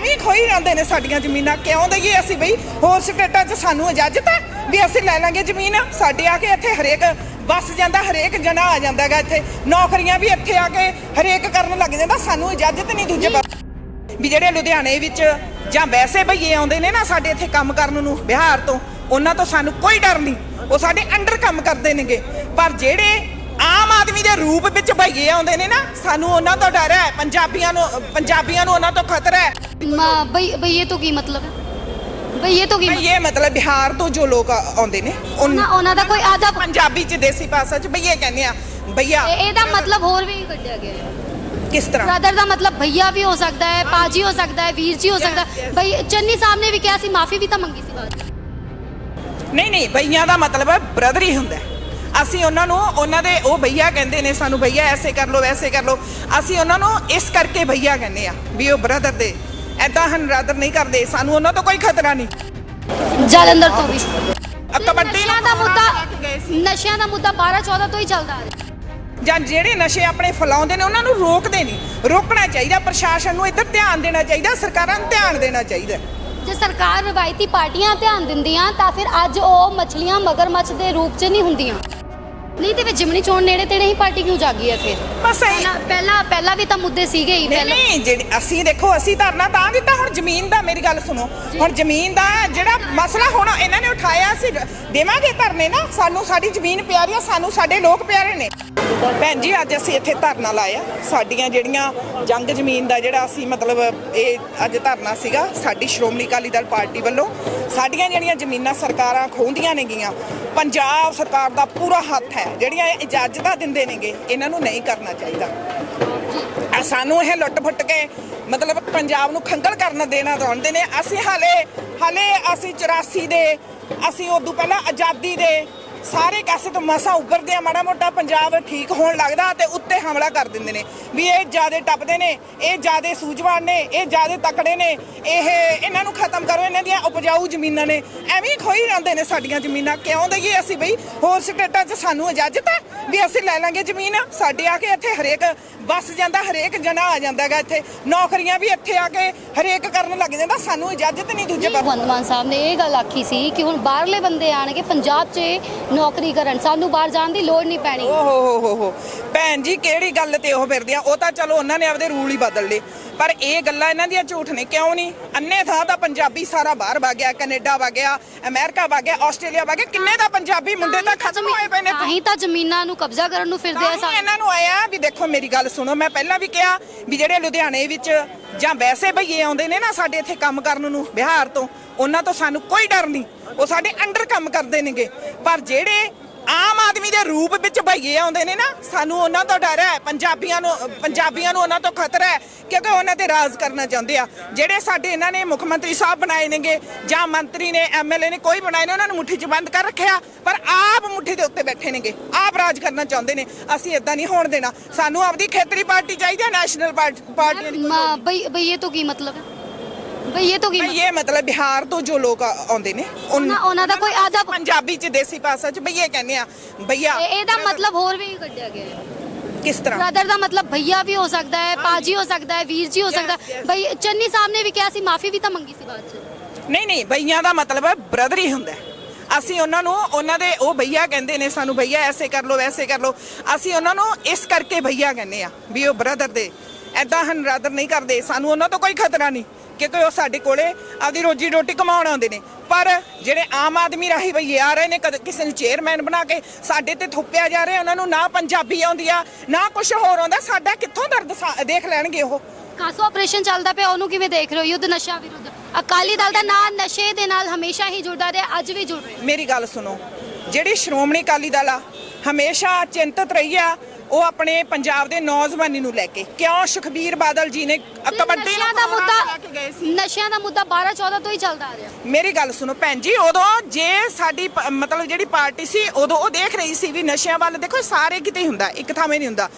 ਐਵੇਂ ਖੋਈ ਜਾਂਦੇ ਨੇ ਸਾਡੀਆਂ ਜ਼ਮੀਨਾਂ। ਕਿਉਂ ਦਈਏ ਅਸੀਂ ਬਈ? ਹੋਰ ਸਟੇਟਾਂ 'ਚ ਸਾਨੂੰ ਇਜਾਜ਼ਤ ਹੈ ਵੀ ਅਸੀਂ ਲੈ ਲਾਂਗੇ ਜ਼ਮੀਨ। ਸਾਡੇ ਆ ਕੇ ਇੱਥੇ ਹਰੇਕ ਬਸ ਜਾਂਦਾ, ਹਰੇਕ ਜਣਾ ਆ ਜਾਂਦਾ ਇੱਥੇ। ਨੌਕਰੀਆਂ ਵੀ ਇੱਥੇ ਆ ਕੇ ਹਰੇਕ ਕਰਨ ਲੱਗ ਜਾਂਦਾ, ਸਾਨੂੰ ਇਜਾਜ਼ਤ ਨਹੀਂ ਦੂਜੇ ਪਾਸੇ ਵੀ ਜਿਹੜੇ ਲੁਧਿਆਣੇ ਵਿੱਚ ਜਾਂ ਵੈਸੇ ਭਈਏ ਆਉਂਦੇ ਨੇ ਨਾ ਸਾਡੇ ਇੱਥੇ ਕੰਮ ਕਰਨ ਨੂੰ, ਬਿਹਾਰ ਤੋਂ, ਉਹਨਾਂ ਤੋਂ ਸਾਨੂੰ ਕੋਈ ਡਰ ਨਹੀਂ। ਉਹ ਸਾਡੇ ਅੰਡਰ ਕੰਮ ਕਰਦੇ ਨੇਗੇ। ਪਰ ਜਿਹੜੇ ਆਮ ਆਦਮੀ ਦੇ ਰੂਪ ਵਿੱਚ ਭਈਏ ਆਉਂਦੇ ਨੇ ਨਾ ਸਾਨੂੰ ਉਹਨਾਂ ਤੋਂ ਡਰ ਹੈ ਪੰਜਾਬੀਆਂ ਨੂੰ ਪੰਜਾਬੀਆਂ ਨੂੰ ਉਹਨਾਂ ਤੋਂ ਖਤਰਾ ਹੈ। ਮਾਂ ਬਈ ਇਹ ਤੋਂ ਕੀ ਮਤਲਬ? ਇਹ ਤੋਂ ਕੀ ਮਤਲਬ? ਭਈਏ ਮਤਲਬ ਬਿਹਾਰ ਤੋਂ ਜੋ ਲੋਕ ਆ- ਆਉਂਦੇ ਨੇ ਉਹਨਾਂ ਉਹਨਾਂ ਦਾ ਕੋਈ ਆਦਾ ਪੰਜਾਬੀ ਚ ਦੇਸੀ ਭਾਸ਼ਾ ਚ ਭਈਏ ਕਹਿੰਦੇ ਆ ਭਈਆ ਇਹਦਾ ਮਤਲਬ ਹੋਰ ਵੀ ਕੱਢਿਆ ਗਿਆ ਹੈ। ਕਿਸ ਤਰ੍ਹਾਂ? ਬ੍ਰਦਰ ਦਾ ਮਤਲਬ ਭਈਆ ਵੀ ਹੋ ਸਕਦਾ ਹੈ ਪਾਜੀ ਹੋ ਸਕਦਾ ਹੈ ਵੀਰ ਜੀ ਹੋ ਸਕਦਾ ਹੈ। ਬਈ ਚੰਨੀ ਸਾਹਿਬ ਨੇ ਵੀ ਕਿਹਾ ਸੀ ਮਾਫੀ ਵੀ ਤਾਂ ਮੰਗੀ ਸੀ ਬਾਅਦ 'ਚ। ਨਹੀਂ ਨਹੀਂ ਭਈਆਂ ਦਾ ਮਤਲਬ ਹੈ ਬ੍ਰਦਰ ਹੀ ਹੁੰਦਾ ਹੈ। ਅਸੀਂ ਉਹਨਾਂ ਨੂੰ ਉਹਨਾਂ ਦੇ ਉਹ ਭਈਆ ਕਹਿੰਦੇ ਨੇ ਸਾਨੂੰ ਭਈਆ ਐਸੇ ਕਰ ਲੋ ਵੈਸੇ ਕਰ ਲੋ ਅਸੀਂ ਉਹਨਾਂ ਨੂੰ ਇਸ ਕਰਕੇ ਭਈਆ ਕਹਿੰਦੇ ਆ ਵੀ ਉਹ ਬ੍ਰਦਰ ਦੇ ਐਦਾਂ ਹਨ ਬ੍ਰਦਰ ਨਹੀਂ ਕਰਦੇ ਸਾਨੂੰ ਉਹਨਾਂ ਤੋਂ ਕੋਈ ਖਤਰਾ ਨਹੀਂ। ਜਲੰਧਰ ਤੋਂ ਵੀ। ਕਬੱਡੀ ਦਾ ਮੁੱਦਾ ਨਸ਼ਿਆਂ ਦਾ ਮੁੱਦਾ 12 14 ਤੋਂ ਹੀ ਚੱਲਦਾ ਆ ਰਿਹਾ। ਜਾਂ ਜਿਹੜੇ ਨਸ਼ੇ ਆਪਣੇ ਫੈਲਾਉਂਦੇ ਨੇ ਉਹਨਾਂ ਨੂੰ ਰੋਕਦੇ ਨਹੀਂ। ਰੋਕਣਾ ਚਾਹੀਦਾ ਪ੍ਰਸ਼ਾਸਨ ਨੂੰ ਇੱਧਰ ਧਿਆਨ ਦੇਣਾ ਚਾਹੀਦਾ ਸਰਕਾਰਾਂ ਨੂੰ ਧਿਆਨ ਦੇਣਾ ਚਾਹੀਦਾ। ਜੇ ਸਰਕਾਰ ਰਵਾਇਤੀ ਪਾਰਟੀਆਂ ਧਿਆਨ ਦਿੰਦੀਆਂ ਤਾਂ ਫਿਰ ਅੱਜ ਉਹ ਮਛਲੀਆਂ ਮਗਰਮੱਛ ਦੇ ਰੂਪ 'ਚ ਨਹੀਂ ਹੁੰਦੀਆਂ। ਨਹੀਂ ਤੇ ਫਿਰ ਜਿਮਣੀ ਚੋਣ ਨੇੜੇ ਤੇੜੇ ਹੀ ਪਾਰਟੀ ਕਿਉਂ ਜਾਗੀ ਹੈ ਫਿਰ? ਬਸ ਇਹ ਪਹਿਲਾਂ ਪਹਿਲਾਂ ਪਹਿਲਾਂ ਵੀ ਤਾਂ ਮੁੱਦੇ ਸੀਗੇ ਹੀ ਨਹੀਂ ਪਹਿਲਾਂ। ਨਹੀਂ ਜਿਹੜੀ ਅਸੀਂ ਦੇਖੋ ਅਸੀਂ ਧਰਨਾ ਤਾਂ ਦਿੱਤਾ ਹੁਣ ਜ਼ਮੀਨ ਦਾ ਮੇਰੀ ਗੱਲ ਸੁਣੋ। ਹੁਣ ਜ਼ਮੀਨ ਦਾ ਜਿਹੜਾ ਮਸਲਾ ਹੁਣ ਇਹਨਾਂ ਨੇ ਉਠਾਇਆ ਸੀ ਦੇਵਾਂਗੇ ਧਰਨੇ ਨਾ? ਸਾਨੂੰ ਸਾਡੀ ਜ਼ਮੀਨ ਪਿਆਰੀ ਆ ਸਾਨੂੰ ਸਾਡੇ ਲੋਕ ਪਿਆਰੇ ਨੇ। ਭੈਣ ਜੀ, ਅੱਜ ਅਸੀਂ ਇੱਥੇ ਧਰਨਾ ਲਾਇਆ। ਸਾਡੀਆਂ ਜਿਹੜੀਆਂ ਜੰਗ ਜ਼ਮੀਨ ਦਾ ਜਿਹੜਾ ਅਸੀਂ ਮਤਲਬ ਇਹ ਅੱਜ ਧਰਨਾ ਸੀਗਾ, ਸਾਡੀ ਸ਼੍ਰੋਮਣੀ ਅਕਾਲੀ ਦਲ ਪਾਰਟੀ ਵੱਲੋਂ, ਸਾਡੀਆਂ ਜਿਹੜੀਆਂ ਜ਼ਮੀਨਾਂ ਸਰਕਾਰਾਂ ਖੋਹਦੀਆਂ ਨੇਗੀਆਂ, ਪੰਜਾਬ ਸਰਕਾਰ ਦਾ ਪੂਰਾ ਹੱਥ ਹੈ। ਜਿਹੜੀਆਂ ਇਹ ਇਜਾਜ਼ਤਾਂ ਦਿੰਦੇ ਨੇਗੇ, ਇਹਨਾਂ ਨੂੰ ਨਹੀਂ ਕਰਨਾ ਚਾਹੀਦਾ। ਸਾਨੂੰ ਇਹ ਲੁੱਟ ਫੁੱਟ ਕੇ ਮਤਲਬ ਪੰਜਾਬ ਨੂੰ ਖੰਗਲ ਕਰਨ ਦੇਣਾ ਚਾਹੁੰਦੇ ਨੇ। ਅਸੀਂ ਹਾਲੇ ਹਾਲੇ ਅਸੀਂ 84 ਦੇ, ਅਸੀਂ ਉਦੋਂ ਪਹਿਲਾਂ ਆਜ਼ਾਦੀ ਦੇ ਸਾਰੇ ਕਾਸੇ ਤੋਂ ਮਸਾ ਉੱਭਰਦੇ ਆ, ਮਾੜਾ ਮੋਟਾ ਪੰਜਾਬ ਠੀਕ ਹੋਣ ਲੱਗਦਾ ਤੇ ਉੱਤੇ ਹਮਲਾ ਕਰ ਦਿੰਦੇ ਨੇ। ਵੀ ਇਹ ਜਿਆਦੇ ਟੱਪਦੇ ਨੇ, ਇਹ ਜਿਆਦੇ ਸੂਝਵਾਨ ਨੇ, ਇਹ ਜਿਆਦੇ ਤਕੜੇ ਨੇ, ਇਹ ਇਹਨਾਂ ਨੂੰ ਖਤਮ ਕਰੋ, ਇਹਨਾਂ ਦੀਆਂ ਉਪਜਾਊ ਜ਼ਮੀਨਾਂ ਨੇ। ਐਵੇਂ ਹੀ ਖੋਈ ਜਾਂਦੇ ਨੇ ਸਾਡੀਆਂ ਜ਼ਮੀਨਾਂ। ਕਿਉਂ ਦਈਏ ਅਸੀਂ ਬਈ? ਹੋਰ ਸਟੇਟਾਂ 'ਚ ਸਾਨੂੰ ਇਜਾਜ਼ਤ ਹੈ? ਵੀ ਅਸੀਂ ਲੈ ਲਾਂਗੇ ਜ਼ਮੀਨ। ਸਾਡੇ ਆ ਕੇ ਇੱਥੇ ਹਰੇਕ ਬਸ ਜਾਂਦਾ ਹਰੇਕ ਜਣਾ ਆ ਜਾਂਦਾ ਹੈਗਾ ਇੱਥੇ। ਨੌਕਰੀਆਂ ਵੀ ਇੱਥੇ ਆ ਕੇ ਹਰੇਕ ਕਰਨ ਲੱਗ ਜਾਂਦਾ। ਸਾਨੂੰ ਇਜਾਜ਼ਤ ਨਹੀਂ ਦੂਜੇ ਪਾਸੇ। ਭਗਵੰਤ ਮਾਨ ਸਾਹਿਬ ਨੇ ਇਹ ਗੱਲ ਆਖੀ ਸੀ ਕਿ ਹੁਣ ਬਾਹਰਲੇ ਬੰਦੇ ਆਣਗੇ ਪੰਜਾਬ 'ਚ ਨੌਕਰੀ ਕਰਨ। ਸਾਨੂੰ ਬਾਹਰ ਜਾਣ ਦੀ ਲੋੜ ਨਹੀਂ ਪੈਣੀ। ਓ ਹੋ ਹੋ ਹੋ ਹੋ। ਭੈਣ ਜੀ ਕਿਹੜੀ ਗੱਲ ਤੇ ਉਹ ਫਿਰਦੇ ਆ? ਉਹ ਤਾਂ ਚਲੋ ਉਹਨਾਂ ਨੇ ਆਪਦੇ ਰੂਲ ਹੀ ਬਦਲ ਲਏ। ਪਰ ਇਹ ਗੱਲਾਂ ਇਹਨਾਂ ਦੀਆਂ ਝੂਠ ਨੇ ਕਿਉਂ ਨਹੀਂ? ਅੰਨੇ ਥਾਂ ਤਾਂ ਪੰਜਾਬੀ ਸਾਰਾ ਬਾਹਰ ਵਗ ਗਿਆ ਕੈਨੇਡਾ ਵਗ ਗਿਆ ਅਮਰੀਕਾ ਵਗ ਗਿਆ ਆਸਟ੍ਰੇਲੀਆ ਵਗ ਗਿਆ ਕਿੰਨੇ ਤਾਂ ਪੰਜਾਬੀ ਮੁੰਡੇ ਤਾਂ ਖਤਮ ਹੋਏ ਪਏ ਨੇ ਤਾਂ। ਹੀ ਤਾਂ ਜ਼ਮੀਨਾਂ ਨੂੰ ਕਬਜ਼ਾ ਕਰਨ ਨੂੰ ਫਿਰਦੇ ਆ ਸਾਰੇ। ਇਹਨਾਂ ਨੂੰ ਆਇਆ ਵੀ ਦੇਖੋ ਮੇਰੀ ਗੱਲ ਸੁਣੋ ਮੈਂ ਪਹਿਲਾਂ ਵੀ ਕਿਹਾ ਵੀ ਜਿਹੜੇ ਲੁਧਿਆਣੇ ਵਿੱਚ ਜਾਂ ਵੈਸੇ ਭਈਏ ਆਉਂਦੇ ਨੇ ਨਾ ਸਾਡੇ ਇੱਥੇ ਕੰਮ ਕਰਨ ਨੂੰ ਬਿਹਾਰ ਤੋਂ ਉਹਨਾਂ ਤੋਂ ਸਾਨੂੰ ਕੋਈ ਡਰ ਨਹੀਂ। ਉਹ ਸਾਡੇ ਅੰਡਰ ਕੰਮ ਕਰਦੇ ਨੇਗੇ। ਪਰ ਜਿਹੜੇ ਆਮ ਆਦਮੀ ਦੇ ਰੂਪ ਵਿੱਚ ਭਈਏ ਆਉਂਦੇ ਨੇ ਨਾ ਸਾਨੂੰ ਉਹਨਾਂ ਤੋਂ ਡਰ ਹੈ ਪੰਜਾਬੀਆਂ ਨੂੰ ਪੰਜਾਬੀਆਂ ਨੂੰ ਉਹਨਾਂ ਤੋਂ ਖਤਰਾ ਹੈ ਕਿਉਂਕਿ ਉਹਨਾਂ ਤੇ ਰਾਜ ਕਰਨਾ ਚਾਹੁੰਦੇ ਆ। ਜਿਹੜੇ ਸਾਡੇ ਇਹਨਾਂ ਨੇ ਮੁੱਖ ਮੰਤਰੀ ਸਾਹਿਬ ਬਣਾਏ ਨੇਗੇ ਜਾਂ ਮੰਤਰੀ ਨੇ ਐਮਐਲਏ ਨੇ ਕੋਈ ਬਣਾਏ ਨੇ ਉਹਨਾਂ ਨੂੰ ਮੁੱਠੀ 'ਚ ਬੰਦ ਕਰ ਰੱਖਿਆ ਪਰ ਆਪ ਮੁੱਠੀ ਦੇ ਉੱਤੇ ਬੈਠੇ ਨੇਗੇ ਆਪ ਰਾਜ ਕਰਨਾ ਚਾਹੁੰਦੇ ਨੇ। ਅਸੀਂ ਇਦਾਂ ਨਹੀਂ ਹੋਣ ਦੇਣਾ। ਸਾਨੂੰ ਆਪਦੀ ਖੇਤਰੀ ਪਾਰਟੀ ਚਾਹੀਦੀ ਹੈ ਨੈਸ਼ਨਲ ਪਾਰਟੀ ਇਹ ਤੋਂ ਕੀ ਮਤਲਬ ਇਹ ਤੋਂ ਕੀ ਮਤਲਬ? ਇਹ ਮਤਲਬ ਬਿਹਾਰ ਤੋਂ ਜੋ ਲੋਕ ਆ- ਆਉਂਦੇ ਨੇ ਉਹਨਾਂ- ਉਹਨਾਂ ਦਾ ਕੋਈ ਆਦਾ ਪੰਜਾਬੀ 'ਚ ਦੇਸੀ ਭਾਸ਼ਾ 'ਚ ਭਈਏ ਕਹਿੰਦੇ ਆ ਭਈਆ ਇਹ- ਇਹਦਾ ਮਤਲਬ ਹੋਰ ਵੀ ਕੱਢਿਆ ਗਿਆ ਹੈ। ਕਿਸ ਤਰ੍ਹਾਂ? ਬ੍ਰਦਰ ਦਾ ਮਤਲਬ ਭਈਆ ਵੀ ਹੋ ਸਕਦਾ ਹੈ ਪਾਜੀ ਹੋ ਸਕਦਾ ਹੈ ਵੀਰ ਜੀ ਹੋ ਸਕਦਾ ਹੈ। ਬਈ ਚੰਨੀ ਸਾਹਿਬ ਨੇ ਵੀ ਕਿਹਾ ਸੀ ਮਾਫੀ ਵੀ ਤਾਂ ਮੰਗੀ ਸੀ ਬਾਅਦ 'ਚ। ਨਹੀਂ ਨਹੀਂ ਭਈਆਂ ਦਾ ਮਤਲਬ ਹੈ ਬ੍ਰਦਰ ਹੀ ਹੁੰਦਾ ਹੈ। ਅਸੀਂ ਉਹਨਾਂ ਨੂੰ ਉਹਨਾਂ ਦੇ ਉਹ ਭਈਆ ਕਹਿੰਦੇ ਨੇ ਸਾਨੂੰ ਭਈਆ ਐਸੇ ਕਰ ਲੋ ਵੈਸੇ ਕਰ ਲੋ ਅਸੀਂ ਉਹਨਾਂ ਨੂੰ ਇਸ ਕਰਕੇ ਭਈਆ ਕਹਿੰਦੇ ਆ ਵੀ ਉਹ ਬ੍ਰਦਰ ਦੇ ਐਦਾਂ ਹਨ ਬ੍ਰਦਰ ਨਹੀਂ ਕਰਦੇ। ਸਾਨੂੰ ਉਹਨਾਂ ਤੋਂ ਕੋਈ ਖਤਰਾ ਨਹੀਂ ਕਿਉਂਕਿ ਉਹ ਸਾਡੇ ਕੋਲੇ ਆਪਦੀ ਰੋਜੀ ਰੋਟੀ ਕਮਾਉਣ ਆਉਂਦੇ ਨੇ। ਪਰ ਜਿਹੜੇ ਆਮ ਆਦਮੀ ਰਾਹੀਂ ਭਈਏ ਆ ਰਹੇ ਨੇ ਕਦੇ ਕਿਸੇ ਨੂੰ ਚੇਅਰਮੈਨ ਬਣਾ ਕੇ ਸਾਡੇ ਤੇ ਥੁੱਪਿਆ ਜਾ ਰਿਹਾ ਉਹਨਾਂ ਨੂੰ ਨਾ ਪੰਜਾਬੀ ਆਉਂਦੀ ਆ ਨਾ ਕੁਝ ਹੋਰ ਆਉਂਦਾ ਸਾਡਾ ਕਿੱਥੋਂ ਦਰਦ ਦੇਖ ਲੈਣਗੇ ਉਹ। ਕਾਸੋ ਆਪਰੇਸ਼ਨ ਚੱਲਦਾ ਪਿਆ ਉਹਨੂੰ ਕਿਵੇਂ ਦੇਖ ਰਹੇ ਹੋ? ਯੁੱਧ ਨਸ਼ਾ ਵਿਰੁੱਧ। ਅਕਾਲੀ ਦਲ ਦਾ ਨਾਂ ਨਸ਼ੇ ਦੇ ਨਾਲ ਹਮੇਸ਼ਾ ਹੀ ਜੁੜਦਾ ਰਿਹਾ ਅੱਜ ਵੀ ਜੁੜ ਰਿਹਾ। ਮੇਰੀ ਗੱਲ ਸੁਣੋ ਜਿਹੜੀ ਸ਼੍ਰੋਮਣੀ ਅਕਾਲੀ ਦਲ ਆ ਹਮੇਸ਼ਾ ਚਿੰਤਤ ਰਹੀ ਆ ਉਹ ਆਪਣੇ ਪੰਜਾਬ ਦੇ ਨੌਜਵਾਨੀ ਨੂੰ ਲੈ ਕੇ। ਕਿਉਂ ਸੁਖਬੀਰ ਬਾਦਲ ਜੀ ਨੇ ਕਬੱਡੀ ਨਸ਼ਿਆਂ ਦਾ ਮੁੱਦਾ ਨਸ਼ਿਆਂ ਦਾ ਮੁੱਦਾ 12 14 ਤੋਂ ਹੀ ਚੱਲਦਾ ਆ ਰਿਹਾ। ਮੇਰੀ ਗੱਲ ਸੁਣੋ ਭੈਣ ਜੀ ਉਦੋਂ ਜੇ ਸਾਡੀ ਪ- ਮਤਲਬ ਜਿਹੜੀ ਪਾਰਟੀ ਸੀ ਉਦੋਂ ਉਹ ਦੇਖ ਰਹੀ ਸੀ ਵੀ ਨਸ਼ਿਆਂ ਵੱਲ ਦੇਖੋ ਸਾਰੇ ਕਿਤੇ ਹੀ ਹੁੰਦਾ ਇੱਕ ਥਾਵੇਂ ਨਹੀਂ ਹੁੰਦਾ।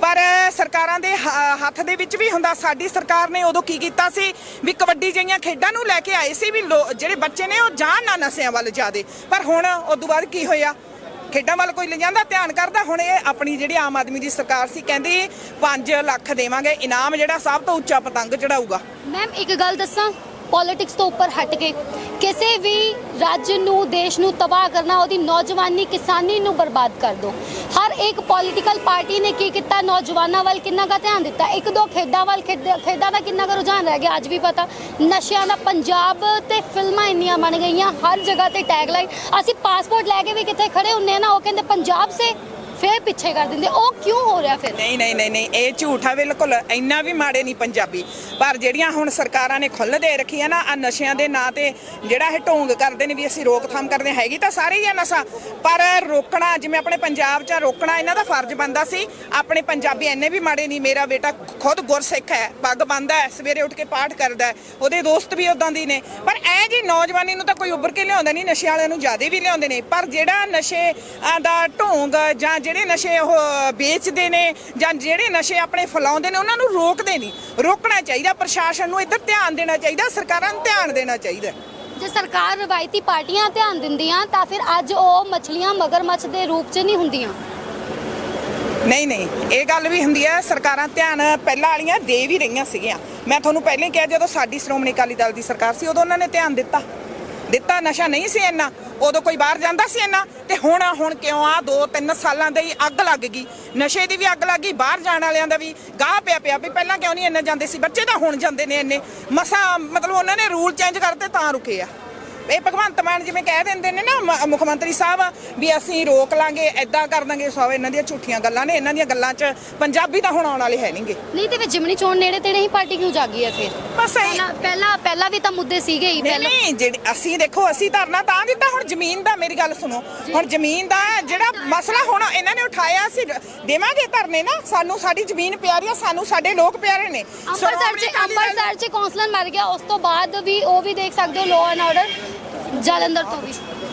ਪਰ ਸਰਕਾਰਾਂ ਦੇ ਹ- ਹੱਥ ਦੇ ਵਿੱਚ ਵੀ ਹੁੰਦਾ ਸਾਡੀ ਸਰਕਾਰ ਨੇ ਉਦੋਂ ਕੀ ਕੀਤਾ ਸੀ ਵੀ ਕਬੱਡੀ ਜਿਹੀਆਂ ਖੇਡਾਂ ਨੂੰ ਲੈ ਕੇ ਆਏ ਸੀ ਵੀ ਲੋ- ਜਿਹੜੇ ਬੱਚੇ ਨੇ ਉਹ ਜਾਣ ਨਾ ਨਸ਼ਿਆਂ ਵੱਲ ਜਾਦੇ ਪਰ ਹੁਣ ਉਦੋਂ ਬਾਅਦ ਕੀ ਹੋਇਆ? ਖੇਡਾਂ ਵੱਲ ਕੋਈ ਲੈ ਧਿਆਨ ਕਰਦਾ? ਹੁਣ ਇਹ ਆਪਣੀ ਜਿਹੜੀ ਆਮ ਆਦਮੀ ਦੀ ਸਰਕਾਰ ਸੀ, ਕਹਿੰਦੀ 5 ਲੱਖ ਦੇਵਾਂਗੇ, ਇਨਾਮ ਜਿਹੜਾ ਸਭ ਤੋਂ ਉੱਚਾ ਪਤੰਗ ਚੜਾਊਗਾ। ਮੈਮ ਇੱਕ ਗੱਲ ਦੱਸਾਂ ਪੋਲਿਟਿਕਸ ਤੋਂ ਉੱਪਰ ਹਟ ਕੇ। ਕਿਸੇ ਵੀ ਰਾਜ ਨੂੰ, ਦੇਸ਼ ਨੂੰ ਤਬਾਹ ਕਰਨਾ, ਉਹਦੀ ਨੌਜਵਾਨੀ ਕਿਸਾਨੀ ਨੂੰ ਬਰਬਾਦ ਕਰ ਦੋ। ਹਰ ਇੱਕ ਪੋਲੀਟੀਕਲ ਪਾਰਟੀ ਨੇ ਕੀ ਕੀਤਾ? ਨੌਜਵਾਨਾਂ ਵੱਲ ਕਿੰਨਾ ਕੁ ਧਿਆਨ ਦਿੱਤਾ? ਇੱਕ ਦੋ ਖੇਡਾਂ ਵੱਲ ਖੇਡ- ਖੇਡਾਂ ਦਾ ਕਿੰਨਾ ਕੁ ਰੁਝਾਨ ਰਹਿ ਗਿਆ? ਅੱਜ ਵੀ ਪਤਾ। ਨਸ਼ਿਆਂ ਦਾ ਪੰਜਾਬ ਤੇ ਫਿਲਮਾਂ ਇੰਨੀਆਂ ਬਣ ਗਈਆਂ, ਹਰ ਜਗ੍ਹਾ ਤੇ ਟੈਗਲਾਈਨ ਅਸੀਂ ਪਾਸਪੋਰਟ ਲੈ ਕੇ ਵੀ ਕਿੱਥੇ ਖੜੇ ਹੁੰਨੇ ਆ ਨਾ, ਉਹ ਕਹਿੰਦੇ ਪੰਜਾਬ ਸੇ ਫੇਰ ਪਿੱਛੇ ਕਰ ਦਿੰਦੇ ਉਹ ਕਿਉਂ ਹੋ ਰਿਹਾ ਫਿਰ? ਨਹੀਂ ਨਹੀਂ ਨਹੀਂ ਨਹੀਂ ਇਹ ਝੂਠ ਆ ਬਿਲਕੁਲ ਇੰਨਾ ਵੀ ਮਾੜੇ ਨਹੀਂ ਪੰਜਾਬੀ। ਪਰ ਜਿਹੜੀਆਂ ਹੁਣ ਸਰਕਾਰਾਂ ਨੇ ਖੁੱਲ੍ਹ ਦੇ ਰੱਖੀ ਆ ਨਾ ਆ ਨਸ਼ਿਆਂ ਦੇ ਨਾਂ ਤੇ ਜਿਹੜਾ ਇਹ ਢੋਂਗ ਕਰਦੇ ਨੇ ਵੀ ਅਸੀਂ ਰੋਕਥਾਮ ਕਰਦੇ ਹੈਗੀ ਤਾਂ ਸਾਰੇ ਹੀ ਆ ਨਸ਼ਾ। ਪਰ ਰੋਕਣਾ ਜਿਵੇਂ ਆਪਣੇ ਪੰਜਾਬ 'ਚ ਆ, ਰੋਕਣਾ ਇਹਨਾਂ ਦਾ ਫਰਜ਼ ਬਣਦਾ ਸੀ। ਆਪਣੇ ਪੰਜਾਬੀ ਇੰਨੇ ਵੀ ਮਾੜੇ ਨਹੀਂ ਮੇਰਾ ਬੇਟਾ ਖੁਦ ਗੁਰਸਿੱਖ ਹੈ ਪੱਗ ਬੰਨ੍ਹਦਾ ਹੈ ਸਵੇਰੇ ਉੱਠ ਕੇ ਪਾਠ ਕਰਦਾ ਹੈ ਉਹਦੇ ਦੋਸਤ ਵੀ ਉਦਾਂ ਦੀ ਨੇ। ਪਰ ਇਹ ਜੀ ਨੌਜਵਾਨੀ ਨੂੰ ਤਾਂ ਕੋਈ ਉੱਭਰ ਕੇ ਲਿਆਉਂਦਾ ਨਹੀਂ ਨਸ਼ੇ ਵਾਲਿਆਂ ਨੂੰ ਜ਼ਿਆਦਾ ਵੀ ਲਿਆਉਂਦੇ ਨੇ। ਪਰ ਜਿਹੜਾ ਨਸ਼ੇ ਆ ਦਾ ਢੋਂਗ ਜਾਂ ਜਿਹੜੇ ਨਸ਼ੇ ਉਹ ਵੇਚਦੇ ਨੇ ਜਾਂ ਜਿਹੜੇ ਨਸ਼ੇ ਆਪਣੇ ਫੈਲਾਉਂਦੇ ਨੇ ਉਹਨਾਂ ਨੂੰ ਰੋਕਦੇ ਨਹੀਂ। ਰੋਕਣਾ ਚਾਹੀਦਾ ਪ੍ਰਸ਼ਾਸਨ ਨੂੰ ਇੱਧਰ ਧਿਆਨ ਦੇਣਾ ਚਾਹੀਦਾ ਸਰਕਾਰਾਂ ਨੂੰ ਧਿਆਨ ਦੇਣਾ ਚਾਹੀਦਾ ਜੇ ਸਰਕਾਰ ਰਵਾਇਤੀ ਪਾਰਟੀਆਂ ਧਿਆਨ ਦਿੰਦੀਆਂ ਤਾਂ ਫਿਰ ਅੱਜ ਉਹ ਮਛਲੀਆਂ ਮਗਰਮੱਛ ਦੇ ਰੂਪ 'ਚ ਨਹੀਂ ਹੁੰਦੀਆਂ। ਨਹੀਂ ਨਹੀਂ ਇਹ ਗੱਲ ਵੀ ਹੁੰਦੀ ਹੈ ਸਰਕਾਰਾਂ ਧਿਆਨ ਪਹਿਲਾਂ ਵਾਲੀਆਂ ਦੇ ਵੀ ਰਹੀਆਂ ਸੀਗੀਆਂ। ਮੈਂ ਤੁਹਾਨੂੰ ਪਹਿਲਾਂ ਹੀ ਕਿਹਾ ਜਦੋਂ ਸਾਡੀ ਸ਼੍ਰੋਮਣੀ ਅਕਾਲੀ ਦਲ ਦੀ ਸਰਕਾਰ ਸੀ ਉਦੋਂ ਉਹਨਾਂ ਨੇ ਧਿਆਨ ਦਿੱਤਾ। ਦਿੱਤਾ, ਨਸ਼ਾ ਨਹੀਂ ਸੀ ਇੰਨਾ। ਉਦੋਂ ਕੋਈ ਬਾਹਰ ਜਾਂਦਾ ਸੀ ਇੰਨਾ, ਤੇ ਹੁਣ ਆ, ਹੁਣ ਕਿਉਂ ਆ? 2-3 ਸਾਲਾਂ ਦੇ ਹੀ ਅੱਗ ਲੱਗ ਗਈ। ਨਸ਼ੇ ਦੀ ਵੀ ਅੱਗ ਲੱਗ ਗਈ, ਬਾਹਰ ਜਾਣ ਵਾਲਿਆਂ ਦਾ ਵੀ ਗਾਹ ਪਿਆ ਪਿਆ ਵੀ ਪਹਿਲਾਂ ਕਿਉਂ ਨਹੀਂ ਇੰਨਾ ਜਾਂਦੇ ਸੀ? ਬੱਚੇ ਤਾਂ ਹੁਣ ਜਾਂਦੇ ਨੇ ਇੰਨੇ। ਮਸਾ, ਮਤਲਬ ਉਹਨਾਂ ਨੇ ਰੂਲ ਚੇਂਜ ਕਰਤੇ ਤਾਂ ਰੁਕੇ ਆ। ਇਹ ਭਗਵੰਤ ਮਾਨ ਜਿਵੇਂ ਕਹਿ ਦਿੰਦੇ ਨੇ ਨਾ ਮ- ਮੁੱਖ ਮੰਤਰੀ ਸਾਹਿਬ ਵੀ ਅਸੀਂ ਰੋਕ ਲਾਂਗੇ ਐਦਾਂ ਕਰ ਦਾਂਗੇ ਸਭ ਇਹਨਾਂ ਦੀਆਂ ਝੂਠੀਆਂ ਗੱਲਾਂ ਨੇ ਇਹਨਾਂ ਦੀਆਂ ਗੱਲਾਂ 'ਚ ਪੰਜਾਬੀ ਤਾਂ ਹੁਣ ਆਉਣ ਵਾਲੇ ਹੈ ਨਹੀਂਗੇ ਨਹੀਂ ਤੇ ਫਿਰ ਜਿਮਣੀ ਚੋਣ ਨੇੜੇ ਤੇੜੇ ਹੀ ਪਾਰਟੀ ਕਿਉਂ ਜਾਗੀ ਹੈ ਫਿਰ? ਬਸ ਇਹ ਪਹਿਲਾਂ ਪਹਿਲਾਂ ਪਹਿਲਾਂ ਵੀ ਤਾਂ ਮੁੱਦੇ ਸੀਗੇ ਹੀ ਨਹੀਂ ਪਹਿਲਾਂ ਨਹੀਂ ਜਿਹੜੀ ਅਸੀਂ ਦੇਖੋ ਅਸੀਂ ਧਰਨਾ ਤਾਂ ਦਿੱਤਾ ਹੁਣ ਜ਼ਮੀਨ ਦਾ ਮੇਰੀ ਗੱਲ ਸੁਣੋ। ਹੁਣ ਜ਼ਮੀਨ ਦਾ ਜਿਹੜਾ ਮਸਲਾ ਹੁਣ ਇਹਨਾਂ ਨੇ ਉਠਾਇਆ ਸੀ ਦੇਵਾਂਗੇ ਧਰਨੇ ਨਾ ਸਾਨੂੰ ਸਾਡੀ ਜ਼ਮੀਨ ਪਿਆਰੀ ਆ ਸਾਨੂੰ ਸਾਡੇ ਲੋਕ ਪਿਆਰੇ ਨੇ। ਅੰਮ੍ਰਿਤਸਰ ਸ਼੍ਰੋਮਣੀ ਚ ਅਕਾਲੀ ਦਲ- ਅੰਮ੍ਰਿਤਸਰ ਚ ਕੌਂਸਲਰ ਮਰ ਗਿਆ ਉਸ ਤੋਂ ਬਾਅਦ ਵੀ ਉਹ ਵੀ ਦੇਖ ਸਕਦੇ ਹੋ ਲਾਅ ਐਂਡ ਆਰਡਰ ਜਲੰਧਰ ਤੋਂ ਵੀ